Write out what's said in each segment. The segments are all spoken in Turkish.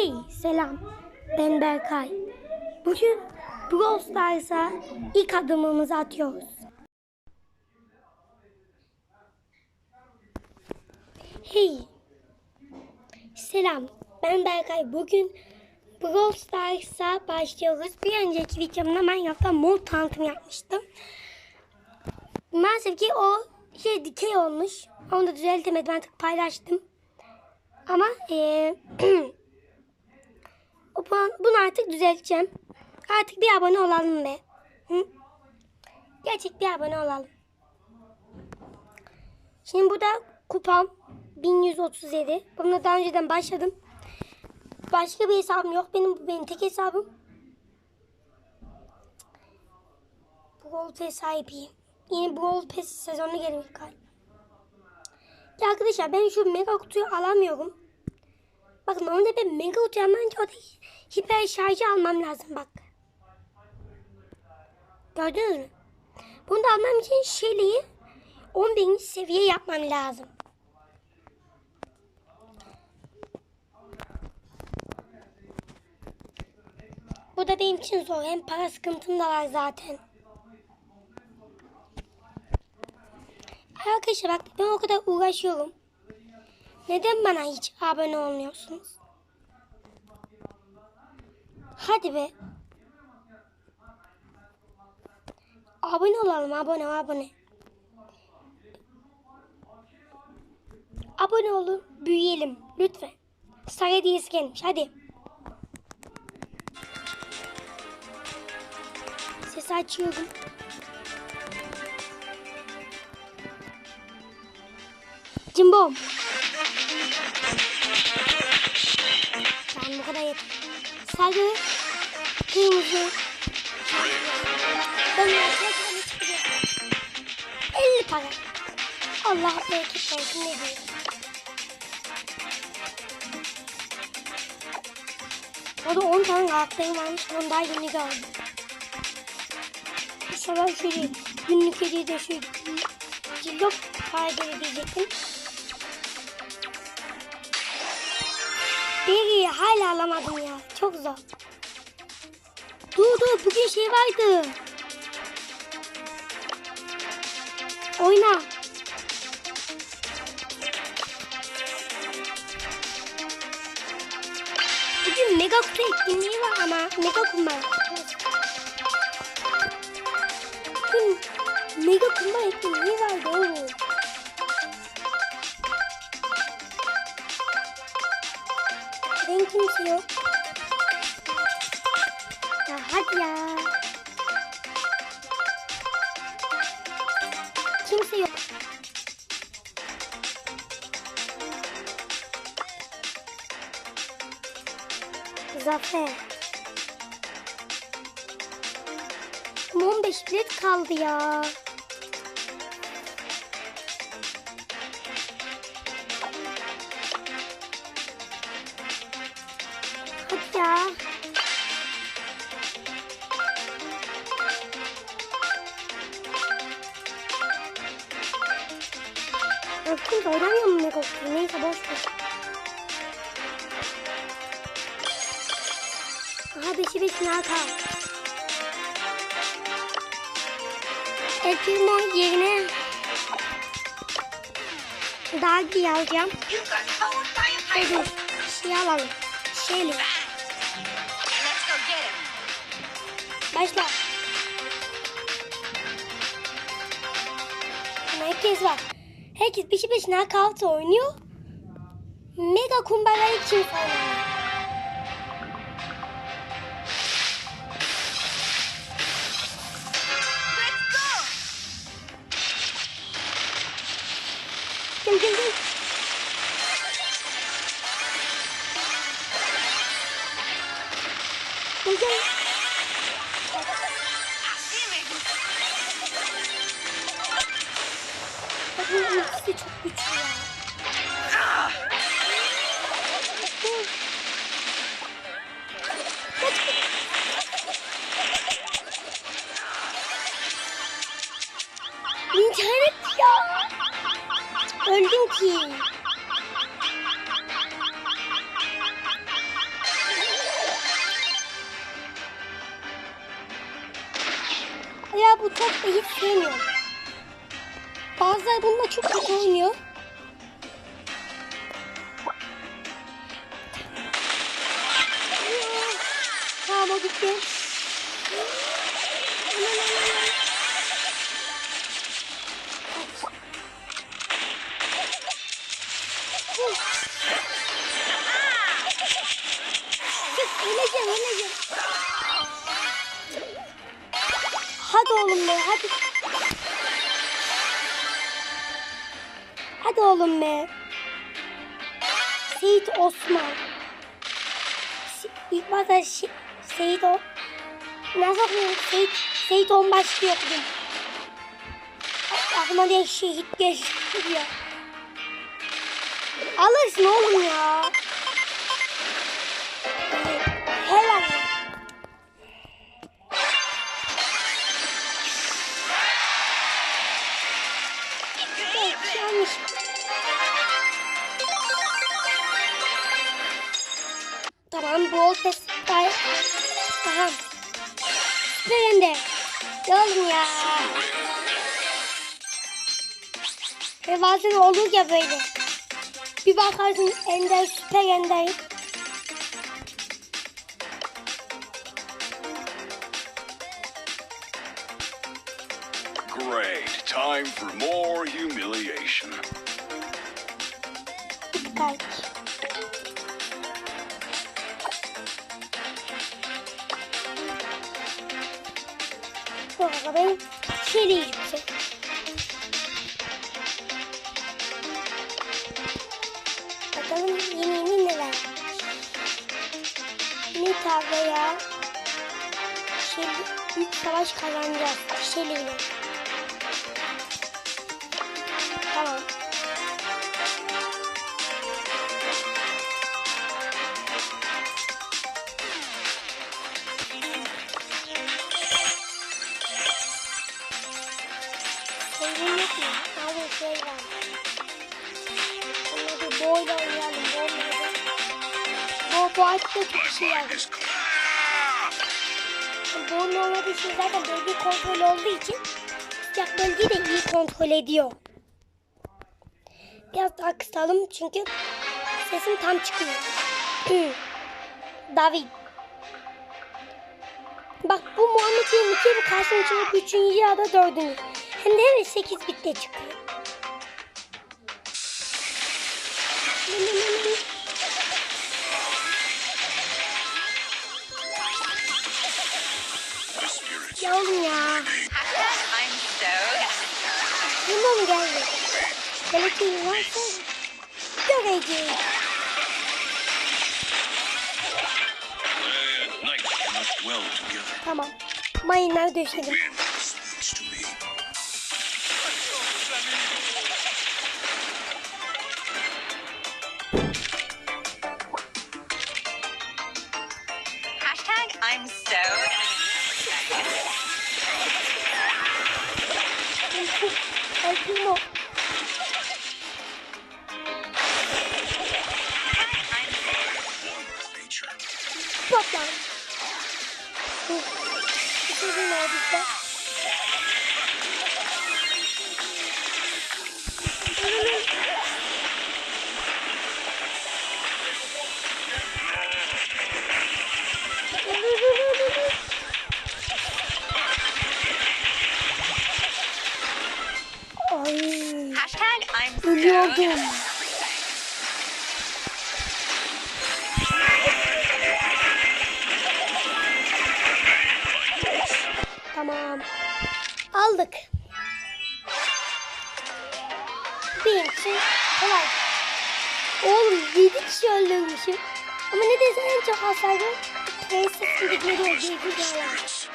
Hey selam ben Berkay. Bugün Brawl Stars'a ilk adımımızı atıyoruz. Hey selam ben Berkay. Bugün Brawl Stars'a başlıyoruz. Bir önceki videomda Minecraft'ta mod tanıtım yapmıştım. Maalesef ki o şey dikey olmuş. Onu da düzeltemedim artık paylaştım. Ama eee bunu artık düzelteceğim. Artık bir abone olalım be. Hı? Gerçek bir abone olalım. Şimdi burada kupam 1137. Bunu daha önceden başladım. Başka bir hesabım yok. Benim bu benim tek hesabım. Brawl Pass sahibiyim. Yeni Brawl Pass sezonu geliyor galiba. Ya arkadaşlar ben şu mega kutuyu alamıyorum. Bakın onda ben mega kutuyu almayınca o da hiper şarjı almam lazım bak. Gördünüz mü? Bunu da almam için Shelly'yi 11. seviye yapmam lazım. Bu da benim için zor. Hem para sıkıntım da var zaten. Arkadaşlar bak ben o kadar uğraşıyorum. Neden bana hiç abone olmuyorsunuz? Hadi be. Abone olalım abone abone. Abone olun büyüyelim lütfen. Sarı hediyesi gelmiş hadi. Sesi açıyorum. Cimbom. Yeter. Sarı, kırmızı. Ben yaklaşık çıkacağım. 50 para. Allah bereket versin ne diyeyim. O da 10 tane karakterim varmış. Onu daha yeni gördüm. İnşallah şöyle günlük hediye de şu cillop fayda edecektim. Beri hala alamadım ya. Çok zor. Dur dur bugün şey vardı. Oyna. Bugün mega kutu etkinliği var ama mega kumbara. Bugün mega kumbara etkinliği vardı oğlum. Kimse yok. Ya hadi ya. Kimse yok. Zafer. 15 bilet kaldı ya. Bakın da oynamıyor mu Mega Kutu? Neyse boş ver. Aha beşi beşini al kal. El Primo yerine Dagi alacağım. Dur. Şey alalım. Him. Başla. Ama herkes var. Herkes peşi peşine kalta oynuyor. Mega kumbarayı kim oynuyor? Let's go. Gel gel. Gel bu top da hiç sevmiyorum. Bazıları bununla çok kötü oynuyor. Tamam o gitti. Öleceğim öleceğim. Hadi oğlum be hadi. Hadi oğlum be. Seyit Osman. İlk başta Seyit o. Nasıl okuyayım? Seyit, Seyit Onbaş diye okudum. Aklıma diye şehit geçti. Alırsın oğlum ya. Tamam, bol pes. Tamam. Süper de. Oğlum ya. Ve bazen olur ya böyle. Bir bakarsın Ender süper Ender. Great. Time for more humiliation. Dikkat. Şeyle yüksek. Bakalım yeni yeni neler. Ne tablo ya? Şey, büyük savaş kazanacağız. Şeyle. Tamam. Onları boyla oynayalım. Boyla. Bu, bu açta çok şey. Is clear. Boyla olmadığı için zaten bölge kontrol olduğu için sıcak bölgeyi de iyi kontrol ediyor. Biraz daha kısalım çünkü sesim tam çıkmıyor. David. Bak bu Muhammed 22 bu içinde 3. ya da 4. Hem de evet 8 bitte çıkıyor. Spirits. Ya oğlum ya. Hashtag I'm so Bunda mı geldi? Belki varsa göreceğiz. Tamam. Mayınlar döşedim. El ölüyordum. Tamam. Aldık. Benim için kolay. Oğlum 7 kişi öldürmüşüm. Ama nedense en çok Princess gibi geliyor. Gezi geliyor.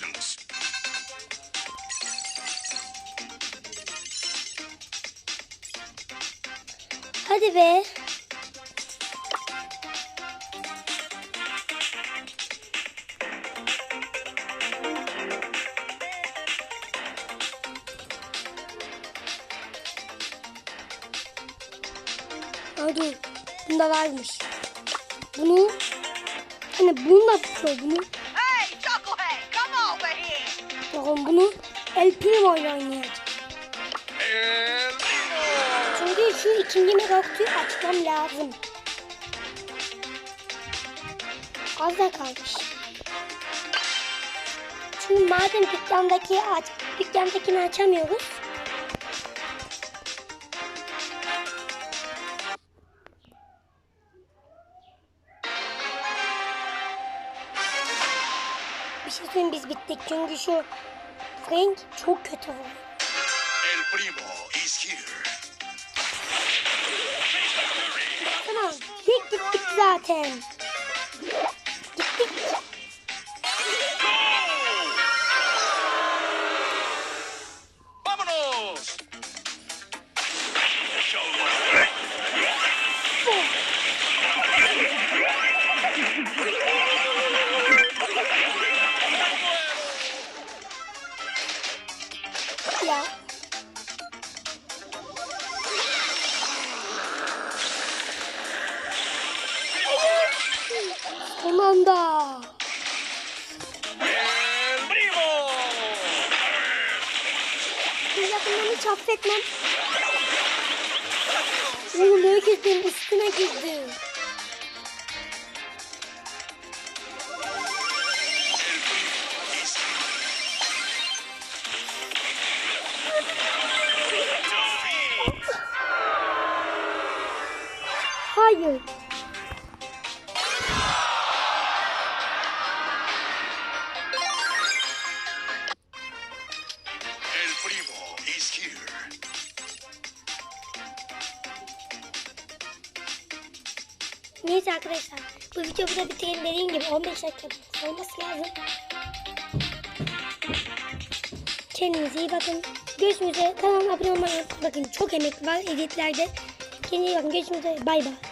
Mountains. Hadi be. Dur. Bunda varmış. Bunu hani bunu da tutuyor bunu. Bakın bunu El Primo ile oynayacak. Çünkü şu ikinci mega kutuyu açmam lazım. Az da kalmış. Çünkü madem dükkandaki aç, dükkandakini açamıyoruz. Şey söyleyeyim biz bittik çünkü şu Frank çok kötü vuruyor. El Primo is here. Tamam. Dik gittik zaten. Anda. Yakından hiç affetmem. Oğlum herkes benim üstüne girdi. is Hayır. Gibi 15 dakika olması lazım. Kendinize iyi bakın. Görüşmek üzere. Kanalıma abone olmayı. Bakın çok emek var editlerde. Kendinize iyi bakın. Görüşmek. Bay bay.